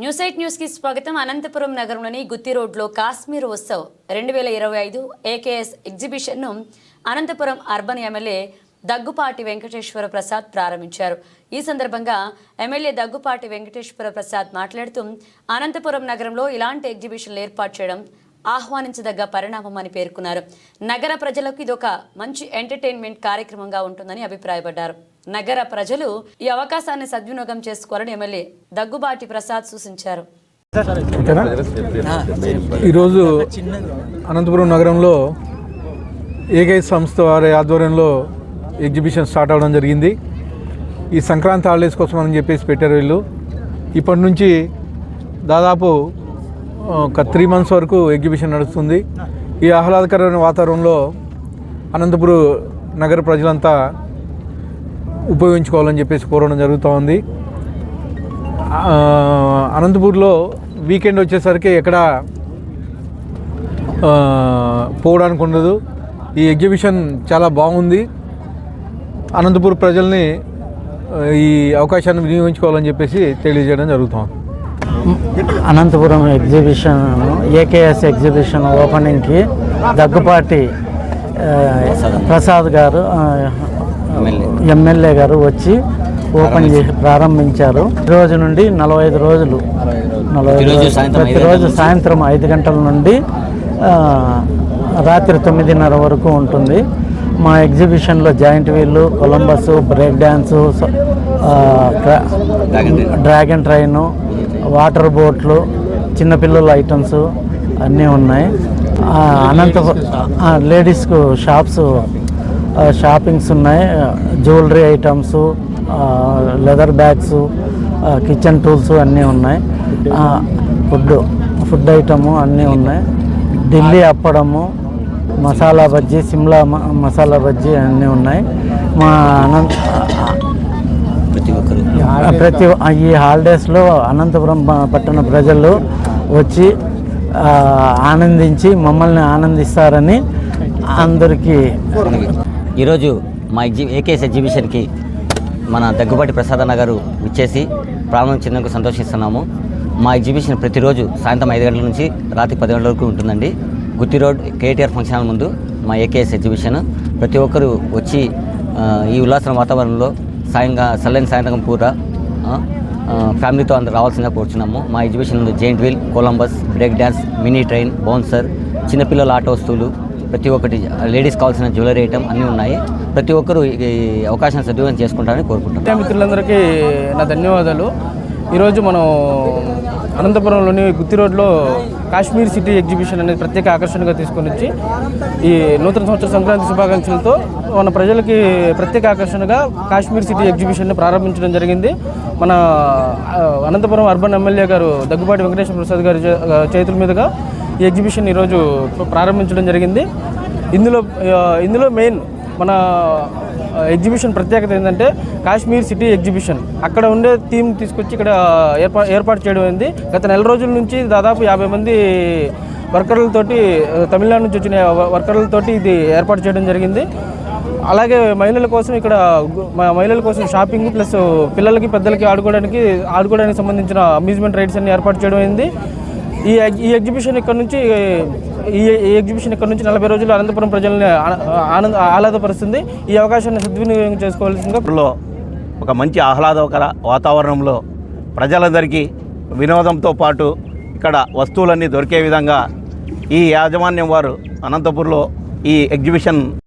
News eight న్యూస్కి స్వాగతం. అనంతపురం నగరంలోని గుత్తి రోడ్లో కాశ్మీర్ ఉత్సవ్ రెండు వేల ఇరవై ఐదు ఏకేఎస్ ఎగ్జిబిషన్ను అనంతపురం అర్బన్ ఎమ్మెల్యే దగ్గుపాటి వెంకటేశ్వర ప్రసాద్ ప్రారంభించారు. ఈ సందర్భంగా ఎమ్మెల్యే దగ్గుపాటి వెంకటేశ్వర ప్రసాద్ మాట్లాడుతూ అనంతపురం నగరంలో ఇలాంటి ఎగ్జిబిషన్లు ఏర్పాటు చేయడం ఆహ్వానించదగ్గ పరిణామం అని పేర్కొన్నారు. నగర ప్రజలకు ఇదొక మంచి ఎంటర్టైన్మెంట్ కార్యక్రమంగా ఉంటుందని అభిప్రాయపడ్డారు. నగర ప్రజలు ఈ అవకాశాన్ని సద్వినియోగం చేసుకోవాలని ఎమ్మెల్యే దగ్గుబాటి ప్రసాద్ సూచించారు. ఈరోజు అనంతపురం నగరంలో ఏకై సంస్థ వారి ఆధ్వర్యంలో ఎగ్జిబిషన్ స్టార్ట్ అవ్వడం జరిగింది. ఈ సంక్రాంతి హాలిడేస్ కోసం అని చెప్పేసి పెట్టారు వీళ్ళు. ఇప్పటి నుంచి దాదాపు ఒక త్రీ మంత్స్ వరకు ఎగ్జిబిషన్ నడుస్తుంది. ఈ ఆహ్లాదకరమైన వాతావరణంలో అనంతపురం నగర ప్రజలంతా ఉపయోగించుకోవాలని చెప్పేసి కోరడం జరుగుతూ ఉంది. అనంతపూర్లో వీకెండ్ వచ్చేసరికి ఎక్కడ పోవడానికి ఉండదు. ఈ ఎగ్జిబిషన్ చాలా బాగుంది. అనంతపూర్ ప్రజల్ని ఈ అవకాశాన్ని వినియోగించుకోవాలని చెప్పేసి తెలియజేయడం జరుగుతుంది అనంతపురం ఎగ్జిబిషన్ ఏకేఎస్ ఎగ్జిబిషన్ ఓపెనింగ్కి దగ్గుపాటి ప్రసాద్ గారు ఎమ్మెల్యే. గారు వచ్చి ఓపెన్ చేసి ప్రారంభించారు. ఈ రోజు నుండి నలభై ఐదు రోజులు. నలభై ప్రతిరోజు సాయంత్రం ఐదు గంటల నుండి రాత్రి తొమ్మిదిన్నర వరకు ఉంటుంది. మా ఎగ్జిబిషన్లో జాయింట్ వీళ్ళు Columbus break dance dragon train. Water బోట్లు చిన్నపిల్లల ఐటమ్స్ అన్నీ ఉన్నాయి. అనంతపురం ఆ, లేడీస్కు షాప్స్ షాపింగ్స్ ఉన్నాయి. Jewellery items leather bags kitchen tools అన్నీ ఉన్నాయి. ఫుడ్ ఫుడ్ ఐటము అన్నీ ఉన్నాయి. ఢిల్లీ అప్పడము మసాలా బజ్జీ సిమ్లా మసాలా బజ్జీ అన్నీ ఉన్నాయి. మా అనంత ప్రతి ఈ హాలిడేస్లో అనంతపురం పట్టణ ప్రజలు వచ్చి ఆనందించి మమ్మల్ని ఆనందిస్తారని అందరికీ ఈరోజు మా ఎగ్జి ఏకేఎస్ ఎగ్జిబిషన్కి మన దగ్గుబాటి ప్రసాద అన్న గారు విచ్చేసి ప్రారంభించినందుకు సంతోషిస్తున్నాము. మా ఎగ్జిబిషన్ ప్రతిరోజు సాయంత్రం ఐదు గంటల నుంచి రాత్రి పది గంటల వరకు ఉంటుందండి. Gooty road KTR function hall ముందు మా ఏకేఎస్ ఎగ్జిబిషన్. ప్రతి ఒక్కరూ వచ్చి ఈ ఉల్లాసన వాతావరణంలో సాయంగా చల్లని సాయంత్రం పూట ఫ్యామిలీతో అందరు రావాల్సిందిగా కోరుచున్నాము. మా exhibition giant wheel Columbus break dance mini train bouncer చిన్నపిల్లల ఆట వస్తువులు ప్రతి ఒక్కటి లేడీస్ కావాల్సిన జ్యువెలరీ ఐటమ్ అన్నీ ఉన్నాయి. ప్రతి ఒక్కరూ ఈ అవకాశాన్ని సద్వినియోగం చేసుకుంటారని కోరుకుంటున్నాం. మిత్రులందరికీ నా ధన్యవాదాలు. ఈరోజు మనం అనంతపురంలోని గుత్తి రోడ్లో కాశ్మీర్ సిటీ ఎగ్జిబిషన్ అనేది ప్రత్యేక ఆకర్షణగా తీసుకొని వచ్చి ఈ నూతన సంవత్సర సంక్రాంతి శుభాకాంక్షలతో మన ప్రజలకి ప్రత్యేక ఆకర్షణగా కాశ్మీర్ సిటీ ఎగ్జిబిషన్ని ప్రారంభించడం జరిగింది. మన అనంతపురం అర్బన్ ఎమ్మెల్యే గారు దగ్గుబాటి వెంకటేశ్వర ప్రసాద్ గారి చే- చేతుల మీదుగా ఈ ఎగ్జిబిషన్ ఈరోజు ప్రారంభించడం జరిగింది. ఇందులో ఇందులో మెయిన్ మన ఎగ్జిబిషన్ ప్రత్యేకత ఏంటంటే కాశ్మీర్ సిటీ ఎగ్జిబిషన్. అక్కడ ఉండే థీమ్ తీసుకొచ్చి ఇక్కడ ఏర్పా ఏర్పాటు చేయడం అయింది. గత నెల రోజుల నుంచి దాదాపు యాభై మంది వర్కర్లతోటి తమిళనాడు నుంచి వచ్చిన వర్కర్లతోటి ఇది ఏర్పాటు చేయడం జరిగింది. అలాగే మహిళల కోసం ఇక్కడ మహిళల కోసం షాపింగ్ ప్లస్ పిల్లలకి పెద్దలకి ఆడుకోవడానికి ఆడుకోవడానికి సంబంధించిన అమ్యూజ్మెంట్ రైడ్స్ అన్ని ఏర్పాటు చేయడం అయింది. ఈ ఈ ఎగ్జిబిషన్ ఇక్కడ నుంచి ఈ ఎగ్జిబిషన్ ఇక్కడ నుంచి నలభై రోజులు అనంతపురం ప్రజల్ని ఆనంద ఆహ్లాదపరుస్తుంది. ఈ అవకాశాన్ని సద్వినియోగం చేసుకోవాల్సిందిగా ఒక మంచి ఆహ్లాదకర వాతావరణంలో ప్రజలందరికీ వినోదంతో పాటు ఇక్కడ వస్తువులన్నీ దొరికే విధంగా ఈ యాజమాన్యం వారు అనంతపూర్లో ఈ ఎగ్జిబిషన్